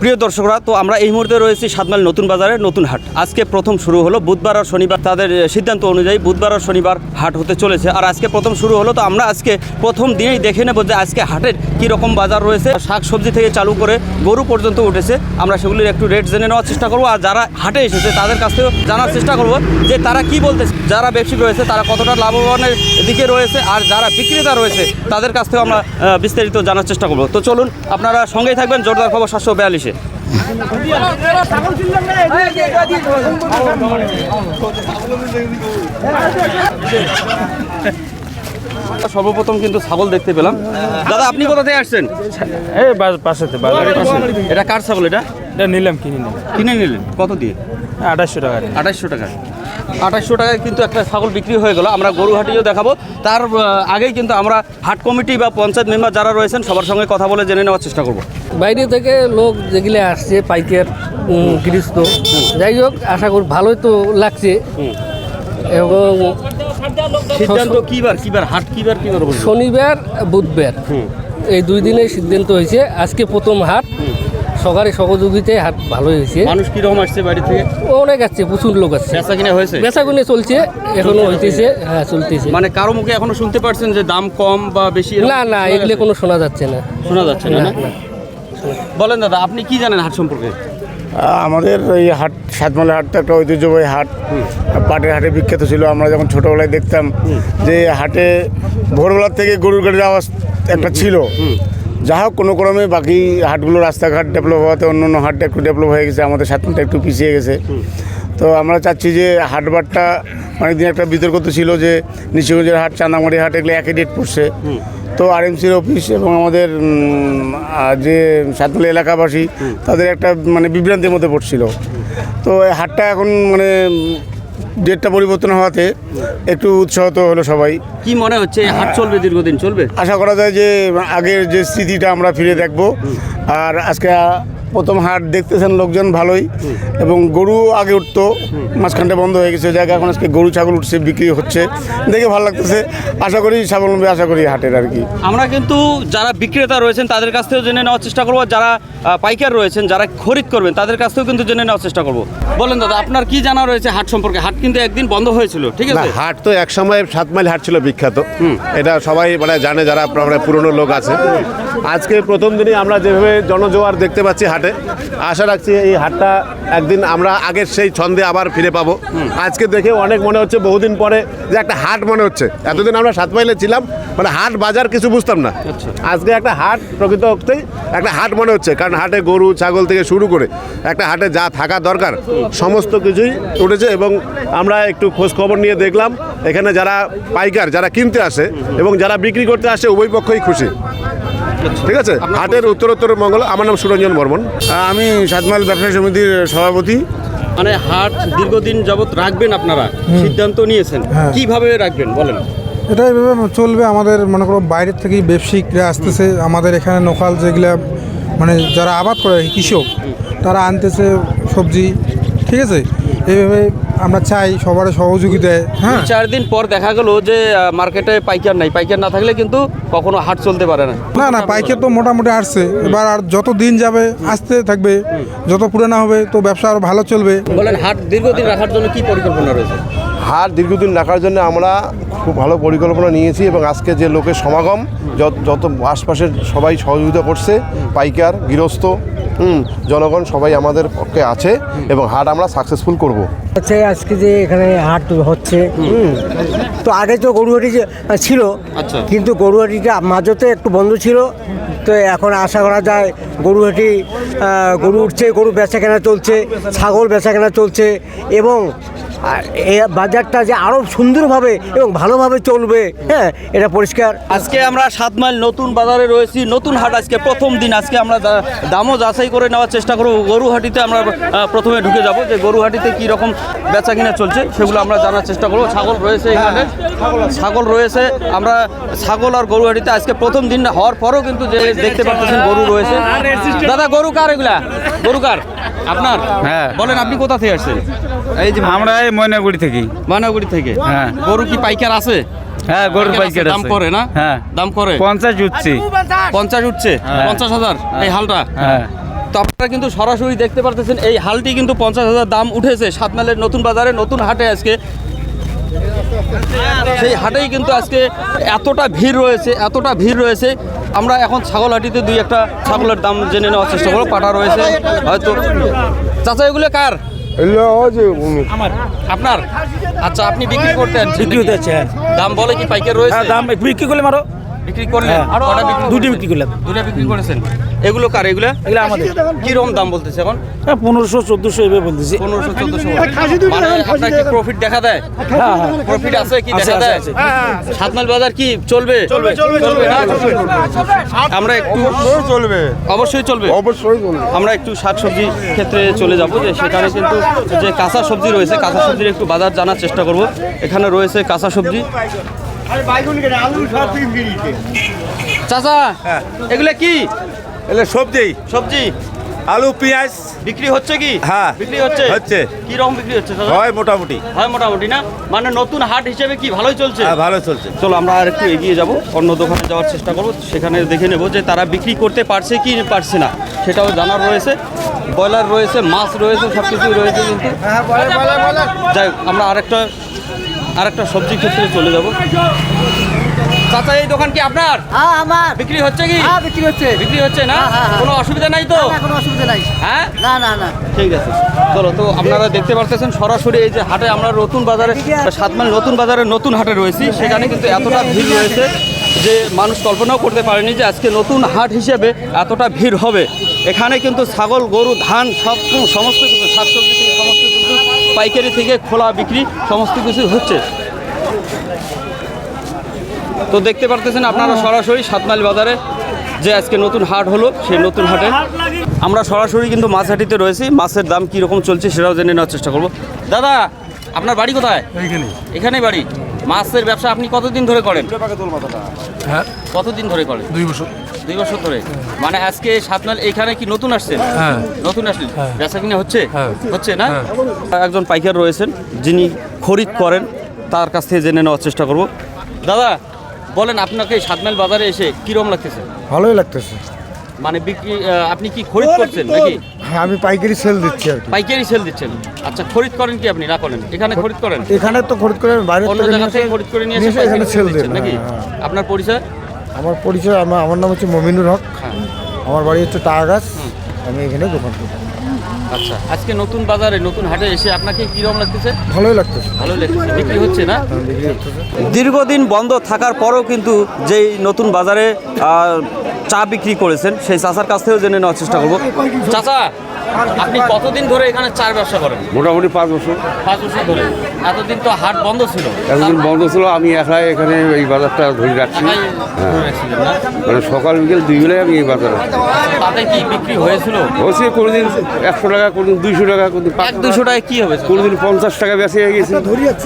প্রিয় দর্শকরা, তো আমরা এই মুহূর্তে রয়েছি সাতমাইল নতুন বাজারে, নতুন হাট। আজকে প্রথম শুরু হলো বুধবার আর শনিবার। তাদের সিদ্ধান্ত অনুযায়ী বুধবার আর শনিবার হাট হতে চলেছে। আর আজকে প্রথম শুরু হলো, তো আমরা আজকে প্রথম দিনেই দেখে নেব যে আজকে হাটের কী রকম বাজার রয়েছে। শাক সবজি থেকে চালু করে গরু পর্যন্ত উঠেছে। আমরা সেগুলির একটু রেট জেনে নেওয়ার চেষ্টা করব। আর যারা হাটে এসেছে, তাদের কাছ থেকেও জানার চেষ্টা করব যে তারা কি বলতেছে। যারা ব্যবসায়িক রয়েছে, তারা কতটা লাভবানের দিকে রয়েছে। আর যারা বিক্রেতা রয়েছে, তাদের কাছ থেকেও আমরা বিস্তারিত জানার চেষ্টা করব। তো চলুন, আপনারা সঙ্গেই থাকবেন। জোরদার খবর সাতশো বিয়াল্লিশে। সর্বপ্রথম কিন্তু ছাগল দেখতে পেলাম। দাদা আপনি কোথা থেকে আসছেন? এই পাশেতে এটা কার ছাগল এটা? এটা নিলাম কিনে নিলাম। কিনে নিলেন? কত দিয়ে? আঠাশশো টাকা। আঠাশশো টাকা। আঠাশশো টাকায় কিন্তু একটা ছাগল বিক্রি হয়ে গেল। আমরা গরুহাটিও দেখাবো। তার আগেই কিন্তু আমরা হাট কমিটি বা পঞ্চায়েত মেম্বার যারা রয়েছেন সবার সঙ্গে কথা বলে জেনে নেওয়ার চেষ্টা করব। বাইরে থেকে লোক যেগুলো আসছে পাইকার গৃহস্থ যাই হোক আশা করি ভালোই তো লাগছে। এবং সিদ্ধান্ত কিবার কিবার হাট কিবার কিবার শনিবার বুধবার। এই দুই দিনে সিদ্ধান্ত হয়েছে। আজকে প্রথম হাট। সরকারি সহযোগিতায় হাট ভালো হয়েছে। মানুষ কীরকম আসছে বাড়ি থেকে? অনেক আসছে প্রচুর লোক আসছে। বেচা কিনা হয়েছে? বেচাগুনে চলছে এখনও হইতেছে হ্যাঁ চলতেছে। মানে কারও মুখে এখনও শুনতে পারছেন যে দাম কম বা বেশি না না এগুলো কোনো শোনা যাচ্ছে না। শোনা যাচ্ছে না না? বলেন দাদা আপনি কি জানেন হাট সম্পর্কে? আমাদের এই হাট সাতমালা হাটটা একটা ঐতিহ্যবাহী হাট। পাটের হাটে বিখ্যাত ছিল আমরা যখন ছোটোবেলায় দেখতাম যে হাটে ভোরবেলার থেকে গরুর গাড়ির আওয়াজ একটা ছিল। যা হোক কোনো ক্রমে বাকি হাটগুলো রাস্তাঘাট ডেভেলপ হওয়াতে অন্য অন্য হাটটা একটু ডেভেলপ হয়ে গেছে আমাদের সাতমালটা একটু পিছিয়ে গেছে। তো আমরা চাচ্ছি যে হাটবারটা অনেকদিন একটা বিতর্ক তো ছিল যে নিশিগঞ্জের হাট চান্দামারি হাট এগুলো একই ডেট পড়ছে। তো আরএমসির অফিস এবং আমাদের যে সাতমালা এলাকাবাসী তাদের একটা মানে বিভ্রান্তির মধ্যে পড়ছিল। তো এই হাটটা এখন মানে ডেটটা পরিবর্তন হওয়াতে একটু উৎসাহিত হলো সবাই। কি মনে হচ্ছে হাট চলবে দীর্ঘদিন চলবে? আশা করা যায় যে আগের যে স্মৃতিটা আমরা ফিরে দেখব। আর আজকে প্রথম হাট দেখতেছেন লোকজন ভালোই এবং গরু আগে উঠতো মাঝখানটা বন্ধ হয়ে গেছে জায়গা এখন আজকে গরু ছাগল উঠছে বিক্রি হচ্ছে। দেখে ভালো লাগতেছে আশা করি স্বাবলম্বী আশা করি হাটের আর কি। আমরা কিন্তু যারা বিক্রেতা রয়েছেন তাদের কাছ থেকেও জেনে নেওয়ার চেষ্টা করব যারা পাইকার রয়েছেন যারা খরিদ করবেন তাদের কাছ থেকেও কিন্তু জেনে নেওয়ার চেষ্টা করব। বলেন দাদা আপনার কি জানা রয়েছে হাট সম্পর্কে? হাট কিন্তু একদিন বন্ধ হয়েছিল ঠিক আছে? হাট তো এক সময় সাত মাইল হাট ছিল বিখ্যাত। এটা সবাই মানে জানে যারা পুরনো লোক আছে আজকে প্রথম দিনই আমরা যেভাবে জনজোয়ার দেখতে পাচ্ছি হাটে। আশা রাখছি এই হাটটা একদিন আমরা আগের সেই ছন্দে আবার ফিরে পাবো। আজকে দেখে অনেক মনে হচ্ছে বহুদিন পরে যে একটা হাট মনে হচ্ছে। এতদিন আমরা সাত মাইলে ছিলাম মানে হাট বাজার কিছু বুঝতাম না। আজকে একটা হাট প্রকৃত অর্থেই একটা হাট মনে হচ্ছে কারণ হাটে গরু ছাগল থেকে শুরু করে একটা হাটে যা থাকা দরকার সমস্ত কিছুই উঠেছে এবং আমরা একটু খোঁজ খবর নিয়ে দেখলাম। এখানে যারা পাইকার যারা কিনতে আসে এবং যারা বিক্রি করতে আসে উভয় পক্ষই খুশি। ঠিক আছে? হাটের উত্তরোত্তর মঙ্গল আমার নাম সুরঞ্জন বর্মন। আমি সাতমাইল ব্যবসায়ী সমিতির সভাপতি। মানে হাট দীর্ঘদিন যাবৎ রাখবেন আপনারা? সিদ্ধান্ত নিয়েছেন। কীভাবে রাখবেন বলেন? এটা এভাবে চলবে আমাদের মনে করো বাইরের থেকেই ব্যবসায়িকরা আসতেছে। আমাদের এখানে লোকাল যেগুলা মানে যারা আবাদ করে কৃষক তারা আনতেছে সবজি। ঠিক আছে? এইভাবে আমরা চাই সবার সহযোগিতায় হ্যাঁ। চার দিন পর দেখা গেল যে মার্কেটে পাইকার নাই। পাইকার না থাকলে কিন্তু কখনো হাট চলতে পারে না। না না পাইকার তো মোটামুটি আসছে। এবার আর যত দিন যাবে আসতে থাকবে। যত পুরানো হবে তো ব্যবসা আরও ভালো চলবে। বলেন হাট দীর্ঘদিন রাখার জন্য কি পরিকল্পনা রয়েছে? হাট দীর্ঘদিন রাখার জন্য আমরা খুব ভালো পরিকল্পনা নিয়েছি এবং আজকে যে লোকের সমাগম যত- যত আশপাশের সবাই সহযোগিতা করছে পাইকার গৃহস্থ হুম, জনগণ সবাই আমাদের পক্ষে আছে এবং হাট আমরা সাকসেসফুল করব হচ্ছে আজকে যে এখানে হাট হচ্ছে হুম, তো আগে তো গরুহাটি যে ছিল আচ্ছা। কিন্তু গরুহাটিটা মাঝতে একটু বন্ধ ছিল তো এখন আশা করা যায় গরুহাটি গরু উঠছে গরু বেচা কেনা চলছে ছাগল বেচা কেনা চলছে এবং আহ, এ বাজারটা যে আরও সুন্দরভাবে এবং ভালোভাবে চলবে হ্যাঁ এটা পরিষ্কার। আজকে আমরা সাত মাইল নতুন বাজারে রয়েছি নতুন হাট আজকে প্রথম দিন। আজকে আমরা দা- দামও যাচাই করে নেওয়ার চেষ্টা করব। গরুহাটিতে আমরা প্রথমে ঢুকে যাব যে গরুহাটিতে কী রকম বেচা কিনা চলছে সেগুলো আমরা জানার চেষ্টা করব। ছাগল রয়েছে এখানে ছাগল রয়েছে। আমরা ছাগল আর গরুহাটিতে আজকে প্রথম দিন হওয়ার পরও কিন্তু যে দেখতে পাচ্ছেন গরু রয়েছে। দাদা গরু কার এগুলা? গরু কার? আপনার? হ্যাঁ। বলেন আপনি কোথা থেকে আসছেন? এই যে আমরা এই ময়নাগুড়ি থেকে। বানাগুড়ি থেকে? হ্যাঁ। গরু কি পাইকার আছে? হ্যাঁ গরুর পাইকার দাম করে না? হ্যাঁ। দাম করে? পঞ্চাশ উঠছি। পঞ্চাশ উঠছে? পঞ্চাশ হাজার? এই হালটা? হ্যাঁ। তো আপনারা কিন্তু সরাসরি দেখতে পারতেছেন এই হালটি কিন্তু পঞ্চাশ হাজার দাম উঠেছে সাতমালের নতুন বাজারে নতুন হাটে আজকে। সেই হাটেই কিন্তু আজকে এতটা ভিড় রয়েছে এতটা ভিড় রয়েছে। আমরা এখন ছাগল হাটিতে দুই একটা ছাগলের দাম জেনে নেওয়ার চেষ্টা করব পাটা রয়েছে হয়তো। চাচা এগুলো কার? আপনার? আচ্ছা আপনি বিক্রি করতেন। বিক্রি হতে হ্যাঁ। দাম বলে কি পাইকার রয়েছে? হ্যাঁ দাম বিক্রি করলে মারো। বিক্রি করলেন? হ্যাঁ। কটা বিক্রি দুটি বিক্রি করলাম। দুটো বিক্রি করেছেন। এগুলো কার এগুলো? এগুলো আমাদের। কীরকম দাম বলতেছে এখন? হ্যাঁ পনেরোশো চোদ্দোশো এভাবে বলতেছি। পনেরোশো চোদ্দশো মানে আপনার কি প্রফিট দেখা দেয়? হ্যাঁ হ্যাঁ প্রফিট আছে কি আছে, দেখা আছে, দেয়? আছে। সাতমাইল বাজার কি চলবে? চলবে আমরা একটু চলবে। অবশ্যই চলবে। অবশ্যই আমরা একটু শাকসবজি ক্ষেত্রে চলে যাব যে সেখানে কিন্তু যে কাঁচা সবজি রয়েছে কাঁচা সবজির একটু বাজার জানার চেষ্টা করব। এখানে রয়েছে কাঁচা সবজি চাচা এগুলো কি? এলে সবজি। সবজি? আলু পেঁয়াজ। বিক্রি হচ্ছে কি? হ্যাঁ, বিক্রি হচ্ছে? হচ্ছে। কি রকম বিক্রি হচ্ছে হয় মোটামুটি। হয় মোটামুটি না? মানে নতুন হাট হিসেবে কি ভালোই চলছে? হ্যাঁ ভালো চলছে। চলো আমরা আর একটু এগিয়ে যাব। অন্য দোকানে যাওয়ার চেষ্টা করব। সেখানে দেখে নেব যে তারা বিক্রি করতে পারছে কি পারছে না। সেটাও জানার রয়েছে। ব্রয়লার রয়েছে মাছ রয়েছে সব কিছুই রয়েছে কিন্তু। যাই হোক, আমরা আরেকটা আরেকটা সবজি ক্ষেত্রে চলে যাব। চাচা এই দোকান কি আপনার? হ্যাঁ আমার। বিক্রি হচ্ছে কি? হ্যাঁ বিক্রি হচ্ছে। বিক্রি হচ্ছে না? হ্যাঁ, হ্যাঁ, হ্যাঁ। কোনো অসুবিধা নাই তো? কোনো অসুবিধা নাই। হ্যাঁ? না না না। ঠিক আছে। চলো তো আপনারা দেখতে পারতেছেন সরাসরি এই যে হাটে আমরা নতুন বাজারে সাতমাইল নতুন বাজারে নতুন হাটে রয়েছি। সেখানে কিন্তু এতটা ভিড় রয়েছে যে মানুষ কল্পনাও করতে পারেনি যে আজকে নতুন হাট হিসেবে এতটা ভিড় হবে। এখানে কিন্তু ছাগল গরু ধান সব সমস্ত কিছু শাকসবজি সমস্ত পাইকারি থেকে খোলা বিক্রি সমস্ত কিছু হচ্ছে। তো দেখতে পারতেছেন আপনারা সরাসরি সাতমাইল বাজারে যে আজকে নতুন হাট হলো সেই নতুন হাটে। আমরা সরাসরি কিন্তু মাছ হাটিতে রয়েছি। মাছের দাম কী রকম চলছে সেটাও জেনে নেওয়ার চেষ্টা করব। দাদা আপনার বাড়ি কোথায়? এইখানে এখানেই বাড়ি। মাছের ব্যবসা আপনি কতদিন ধরে করেন হ্যাঁ কতদিন ধরে করেন? দুই বছর। দুই বছর ধরে। মানে আজকে সাতমাইল এখানে কি নতুন আসছেন? হ্যাঁ। নতুন আসলেন? হ্যাঁ। বেচা কিনা হচ্ছে? হ্যাঁ। হচ্ছে না। একজন পাইকার রয়েছেন যিনি খরিদ করেন তার কাছ থেকে জেনে নেওয়ার চেষ্টা করব। দাদা বলেন আপনাকে সাতমাইল বাজারে এসে কিরম লাগতেছে? ভালোই লাগতেছে। মানে বিক্রি আপনি কি খরিদ করছেন নাকি? হ্যাঁ আমি পাইকারি সেল দিচ্ছি আর পাইকারি সেল দিচ্ছেন। আচ্ছা খরিদ করেন কি আপনি? না করেন। এখানে খরিদ করেন? এখানে তো খরিদ করে বাইরে অন্য জায়গা থেকে খরিদ করে নিয়ে এসে এখানে সেল দিচ্ছেন নাকি? আপনার পরিচয়? আমার পরিচয় আমার আমার নাম হচ্ছে মমিনুর হক। হ্যাঁ। আমার বাড়ি হচ্ছে টাগাছ আমি এখানে দোকান করি। আচ্ছা আজকে নতুন বাজারে নতুন হাটে এসে আপনাকে কীরকম লাগতেছে? ভালোই লাগতেছে। ভালো লাগতেছে। বিক্রি হচ্ছে না? দীর্ঘদিন বন্ধ থাকার পরেও কিন্তু যেই নতুন বাজারে চা বিক্রি করেছেন সেই চাচার কাছ থেকেও জেনে নেওয়ার চেষ্টা করব। চাচা আপনি কতদিন ধরে এখানে চার ব্যবসা করেন? মোটামুটি পাঁচ বছর। পাঁচ বছর ধরে। এতদিন তো হাট বন্ধ ছিল। এতদিন বন্ধ ছিল আমি একাই এখানে এই বাজারটা ধরে রাখছি। একাই ধরে রাখছিলেন না? মানে সকাল বিকেল দুই বেলায় আমি এই বাজারে। তাতে কি বিক্রি হয়েছিল? হচ্ছে কোনোদিন একশো টাকা কোনোদিন দুইশো টাকা কোনোদিন এক দুশো টাকায় কি হবে? কোনোদিন পঞ্চাশ টাকা বেঁচে গেছে।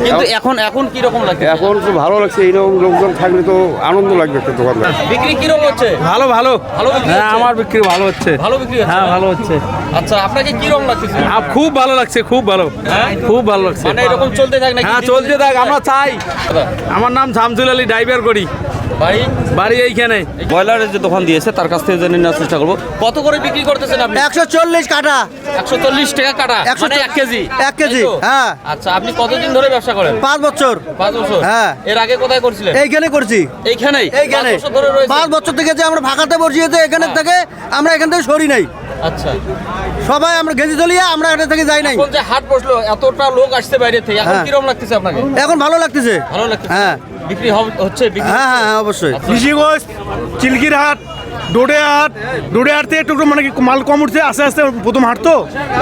কিন্তু এখন এখন কি রকম লাগে এখন তো ভালো লাগছে এইরকম লোকজন থাকলে তো আনন্দ লাগবে একটা দোকানদার। বিক্রি কীরকম হচ্ছে? ভালো ভালো। ভালো বিক্রি হ্যাঁ হচ্ছে? আমার বিক্রি ভালো হচ্ছে। ভালো বিক্রি হচ্ছে হ্যাঁ ভালো হচ্ছে। আচ্ছা আপনাকে কি রকম লাগতেছে আপ খুব ভালো লাগছে খুব ভালো। হ্যাঁ? খুব ভালো লাগছে। মানে এরকম চলতে থাক নাকি? হ্যাঁ চলতে থাক আমরা চাই। আমার নাম শামসুল আলী ড্রাইভার করি। বাড়ি? বাড়ি এইখানে। ব্রয়লারের যে দোকান দিয়েছে তার কাছ থেকে জেনে নেওয়ার চেষ্টা করব। কত করে বিক্রি করতেছেন আপনি? একশো চল্লিশ কাটা। একশো চল্লিশ টাকা কাটা? একশো মানে এক কেজি? এক কেজি, হ্যাঁ। আচ্ছা আপনি কতদিন ধরে ব্যবসা করেন? পাঁচ বছর। পাঁচ বছর? হ্যাঁ। এর আগে কোথায় করছিলেন? এইখানে করছি। এইখানেই? এইখানে। পাঁচ বছর পাঁচ বছর থেকে যে আমরা ফাঁকাতে বসিয়েছে এখানে হ্যাঁ। থেকে আমরা এখান থেকে সরি নাই। আচ্ছা। সবাই আমরা গেজি চলিয়ে আমরা এখান থেকে যাই নাই। এখন যে হাট বসল এতটা লোক আসছে বাইরে থেকে এখন হ্যাঁ। কীরকম লাগতেছে আপনাকে? এখন ভালো লাগতেছে। ভালো লাগতেছে? হ্যাঁ। বিক্রি হবে- হচ্ছে বিক্রি হ্যাঁ হ্যাঁ হ্যাঁ, অবশ্যই। আচ্ছা। ঋষিগঞ্জ চিলকির হাট ডোডে হাট ডোডে হাট থেকে একটু মানে কি মাল কম উঠছে আস্তে আস্তে প্রথম হাট তো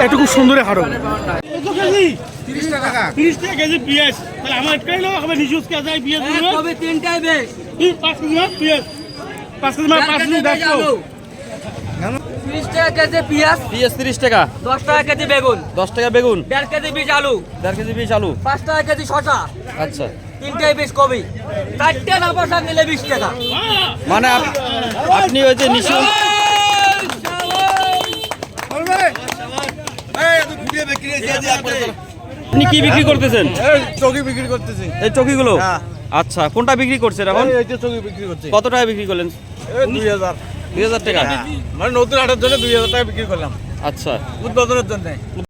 একটু খুব সুন্দরই হাট হবে। তিরিশ টাকা। কেজি পেঁয়াজ। পিএস তিরিশ টাকা দশ টাকা কেজি বেগুন দশ টাকা বেগুন। দেড় কেজি বীজ আলু দেড় কেজি আলু। পাঁচ টাকা কেজি শশা আচ্ছা। কবি চারটে নিলে বিশ টাকা। মানে আপনি ওই যে নিশু আপনি কি বিক্রি করতেছেন? চকি বিক্রি করতেছি এই চকিগুলো? হ্যাঁ। আচ্ছা কোনটা বিক্রি করছেন এখন? এই যে চকি বিক্রি করছি। কত টাকা বিক্রি করলেন? দুই হাজার। দুই হাজার টাকা? মানে নতুন হাটের জন্য দুই হাজার টাকা বিক্রি করলাম। আচ্ছা। উদ্বোধনের জন্য।